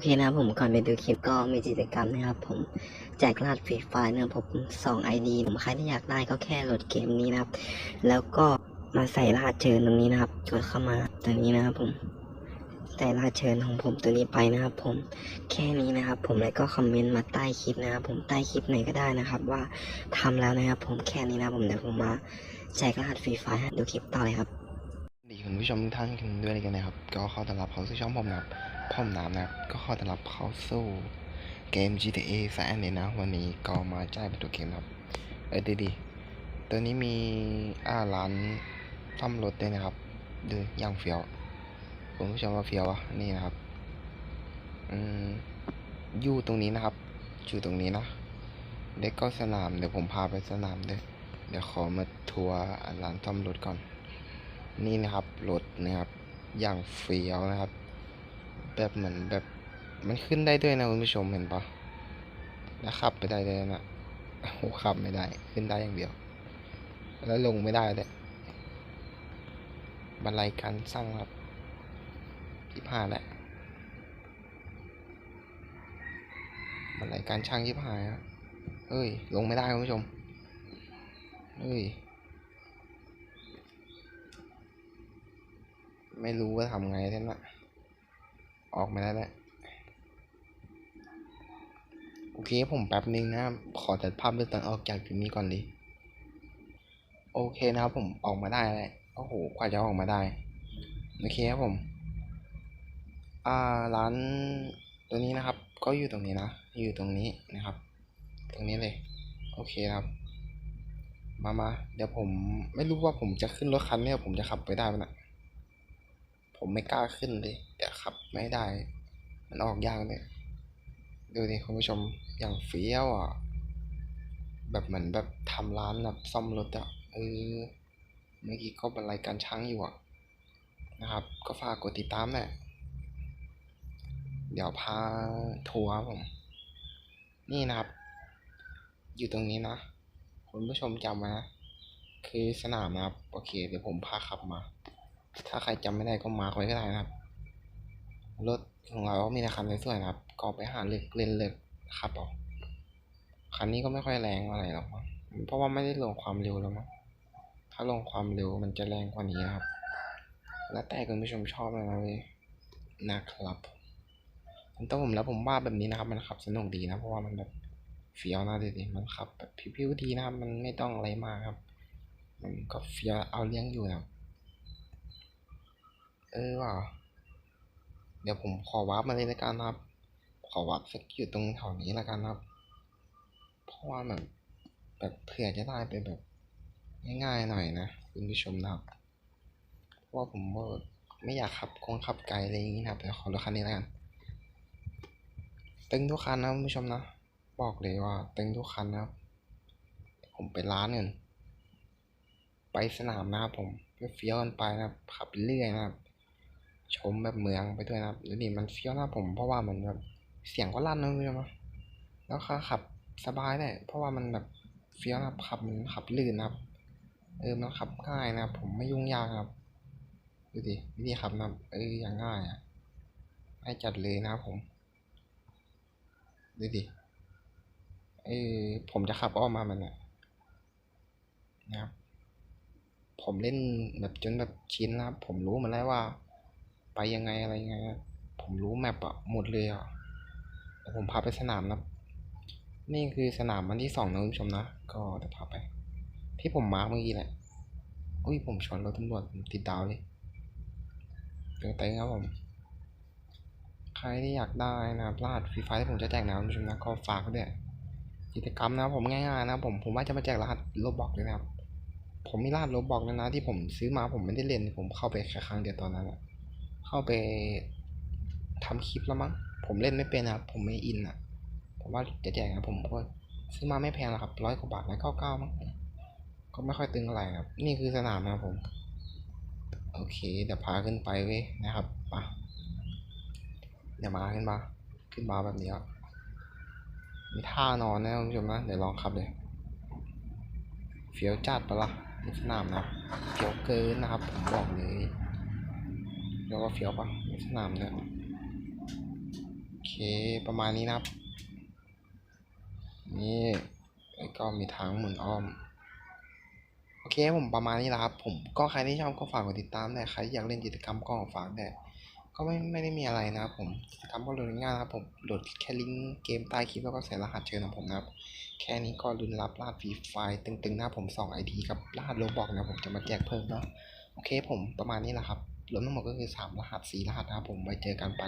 เคนะครับผมก่อนไปดูคลิปก็มีกิจกรรมนะครับ ผมแจกรหัสฟรีไฟล์นะครับผมสองไอดีผมใครที่อยากได้ก็แค่โหลดเกมนี้นะครับ แล้วก็มาใส่รหัสเชิญตรงนี้นะครับกดเข้ามาตรงนี้นะครับผมใส่รหัสเชิญของผมตัวนี้ไปนะครับ ผมแค่นี้นะครับ ผมแล้วก็คอมเมนต์มาใต้คลิปนะครับ ผมใต้คลิปไหนก็ได้นะครับ ว่าทำแล้วนะครับ ผมแค่นี้นะครับผมเดี๋ยวผมมาแจกรหัสฟรีไฟล์ให้ดูคลิปต่อเลยครับดีคุณผู้ชมทุกท่านกันด้วยกันนะครับ ก็ขอต้อนรับเข้าสู่ช่องผมนะครับ ผมน้ำนะครับ ก็ขอต้อนรับเข้าสู่เกม GTA แสนเนี่ยนะ วันนี้ก็มาจ่ายเป็นตัวเกมนะครับ เออดีดีตัวนี้มีอ่าร้านซ่อมรถด้วยนะครับดูย่างเฟียวคุณผู้ชมว่าเฟียวอะนี่นะครับ อืมอยู่ตรงนี้นะครับอยู่ตรงนี้นะเด็กก็สนามเดี๋ยวผมพาไปสนามด้วยเดี๋ยวขอมาทัวร์ร้านซ่อมรถก่อน นี่นะครับรถนะครับอย่างเฟียวนะครับ แบบเหมือนแบบมันขึ้นได้ด้วยนะคุณผู้ชมเห็นปะแล้วขับไปได้เลยนะโอ้ขับไม่ได้ ขึ้นได้อย่างเดียว แล้วลงไม่ได้เลยบันไลการสร้างครับที่ผ่านแหละบันไลการช่างที่ผ่านครับเอ้ย ลงไม่ได้คุณผู้ชม เอ้ย ไม่รู้ว่าทำไงท่านละ ออกมาแล้วแหละโอเคผมแป๊บนึงนะขอจัดภาพเลือกตั้งออกจากจุดนี้ก่อนดิโอเคนะครับผมออกมาได้แล้วโอ้โหกว่าจะออกมาได้โอเคครับผมอ่าร้านตัวนี้นะครับ ก็อยู่ตรงนี้นะอยู่ตรงนี้นะครับ ตรงนี้เลย โอเคครับ มามาเดี๋ยวผมไม่รู้ว่าผมจะขึ้นรถคันนี้ผมจะขับไปได้ไหมนะ ผมไม่กล้าขึ้นเลยเดี๋ยวขับไม่ได้ มันออกยากเลยดูดิคุณผู้ชมอย่างเฟี้ยวอะ แบบเหมือนแบบทำร้านแบบซ่อมรถอะเออเมื่อกี้ก็เป็นรายการช้างอยู่อะนะครับ ก็ฝากกดติดตามแหละเดี๋ยวพาทัวร์ผม นี่นะครับ อยู่ตรงนี้นะ คุณผู้ชมจำไว้นะ คือสนามนะครับ โอเค เดี๋ยวผมพาขับมา ถ้าใครจำไม่ได้ก็มาร์คไว้ก็ได้นะครับ รถของเราก็มีแต่คันสวยๆนะครับ ก็ไปหาเลือกเล่นเลือกขับเอาคันนี้ก็ไม่ค่อยแรงอะไรหรอกเพราะว่าไม่ได้ลงความเร็วแล้วมั้งถ้าลงความเร็วมันจะแรงกว่านี้นะครับ แล้วแต่คุณผู้ชมชอบเลยนะเลยนะครับแต่ผมแล้วผมว่าแบบนี้นะครับมันขับสนุกดีนะเพราะว่ามันแบบเฟี้ยวนะดูดิมันขับแบบพิวๆดีนะครับ มันไม่ต้องอะไรมากครับ มันก็เฟี้ยวเอาเลี้ยงอยู่นะครับ เออว่ะเดี๋ยวผมขอวาร์ปมาเลยละกันะครับ ขอวาร์ปสักอยู่ตรงแถวนี้ละกันครับ เพราะว่าแบบแบบเผื่อจะได้ไปแบบง่ายๆหน่อยนะคุณผู้ชมนะครับ เพราะว่าผมก็ไม่อยากขับคงขับไกลอะไรอย่างนี้นะครับเดี๋ยวขอรถคันนี้ละกันตึงทุกคันนะคุณผู้ชมนะบอกเลยว่าตึงทุกคันนะครับ ผมไปร้านเงินไปสนามนะครับผมเฟี้ยวกันไปนะครับขับไปเรื่อยนะครับ ชมแบบเมืองไปด้วยนะครับแล้วนี่มันเฟี้ยวนะผมเพราะว่ามันแบบเสียงก็ลั่นนะคุณผู้ชมนะแล้วก็ขับสบายเลยเพราะว่ามันแบบเฟี้ยวนะครับขับมันขับลื่นนะครับ เออมันขับง่ายนะครับ ผมไม่ยุ่งยากครับดูดิวิธีขับนะเอออย่างง่ายอะให้จัดเลยนะครับผมดูดิเออผมจะขับออกมามันนี่ยนะครับ ผมเล่นแบบจนแบบชินแล้วครับ ผมรู้มาแล้วว่า ไปยังไงอะไรยังไงผมรู้แมปอะหมดเลยอะผมพาไปสนามนะนี่คือสนามวันที่สองนะคุณผู้ชมนะ ก็เดี๋ยวพาไป ที่ผมมาร์กเมื่อกี้แหละอุ้ยผมชนรถตำรวจผมติดดาวเลยเต็งๆครับผม ใครที่อยากได้นะครับรหัสฟรีไฟที่ผมจะแจกนะคุณผู้ชมนะก็ฝากด้วยกิจกรรมนะครับผมง่ายๆนะผมผมว่าจะมาแจกรหัสโลบอกเลยนะครับ ผมมีรหัสโลบอกแล้วนะที่ผมซื้อมาผมไม่ได้เล่นผมเข้าไปแค่ครั้งเดียวตอนนั้นอะ เข้าไปทำคลิปแล้วมั้งผมเล่นไม่เป็นครับ ผมไม่อินอะ ผมว่าจะแจกนะผมก็ซื้อมาไม่แพงหรอกครับร้อยกว่าบาทร้อยเก้าเก้ามั้งก็ไม่ค่อยตึงอะไรครับ นี่คือสนามนะครับผม โอเคเดี๋ยวพาขึ้นไปเว้ยนะครับไปะเดี๋ยวมาขึ้นมา ขึ้นมาแบบนี้ครับมีท่านอนนะคุณผู้ชมนะเดี๋ยวลองขับเลยเฟี้ยวจัดปะละ่ะนี่สนามนะเฟี้ยวเกินนะครับ ผมบอกเลย แล้วก็เฟี้ยวปะสนามเนี่ยโอเคประมาณนี้นะครับ นี่แล้วก็มีทางหมุนอ้อม โอเคผมประมาณนี้แหละครับ ผมก็ใครที่ชอบก็ฝากกดติดตามด้ใครอยากเล่นกิจกรรมก็ฝากด้ก็ไม่ไม่ได้มีอะไรนะครับผมกิจกรรมก็โหลดง่ายนะครับผมโหลดแค่ลิงก์เกมใต้คลิปแล้วก็ใส่รหัสเชิญของผมนะครับ แค่นี้ก็ลุ้นรับรหัสฟรีไฟล์ตึงๆนะครับผม2 ID กับรหัสโลบอกนะผมจะมาแจกเพิ่มเนาะโอเคผมประมาณนี้แหละครับ รวมทั้งหมดก็คือ 3 รหัส 4 รหัสนะครับผมไว้เจอกันไป